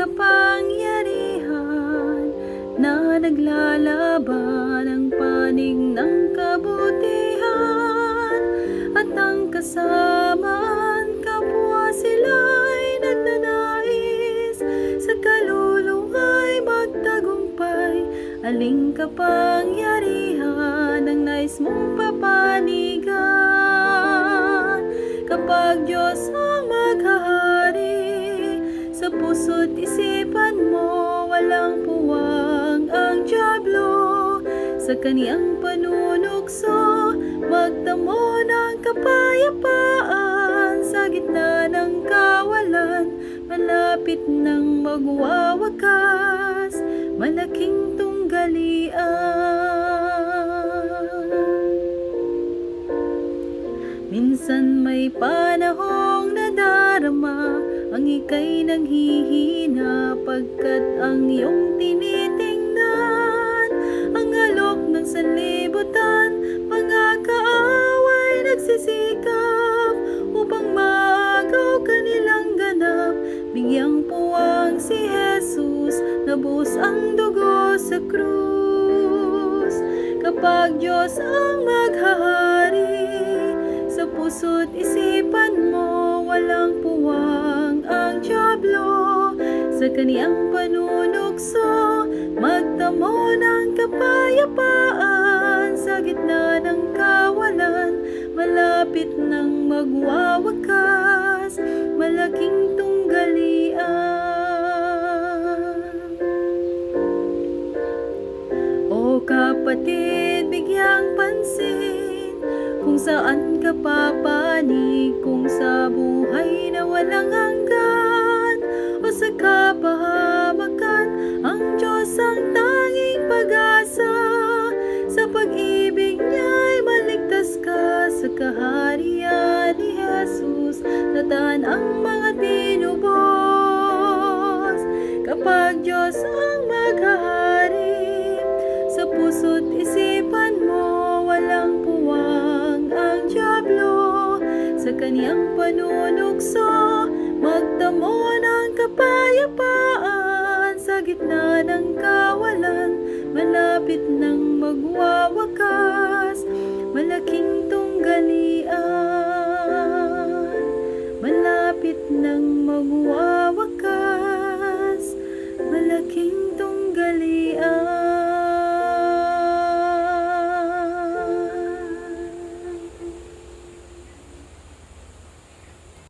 kapangyarihan na naglalaban ang panig ng kabutihan at ang kasamaan kapwa sila'y nagnanais. Sa kalulung ay magtagumpay aling kapangyarihan ang nais mong papanigan. Kapag Diyos ay puso't isipan mo walang puwang ang Diablo. Sa kaniyang panunukso magdamo ng kapayapaan. Sa gitna ng kawalan malapit ng magwawakas. Malaking tunggalian. Minsan may panahong nadarama Ang ika'y naghihina Pagkat ang iyong tinitingnan. Ang alok ng sanlibutan Mga kaaway nagsisikap Upang maagaw kanilang ganap. Bigyang puwang si Jesus Nabus ang dugo sa krus. Kapag Diyos ang maghahari sa kaniyang panunukso magtamo ng kapayapaan sa gitna ng kawalan. Malapit ng magwawakas malaking tunggalian. O kapatid, bigyang pansin Kung saan ka papanig Kung sa buhay na walang hanggan Kapag Diyos ang maghahari. Sa puso't isipan mo Walang puwang ang Diablo. Sa kaniyang panunukso Magdamo ng kapayapaan. Sa gitna ng kawalan Malapit ng magwawakas. Malaking tunggalian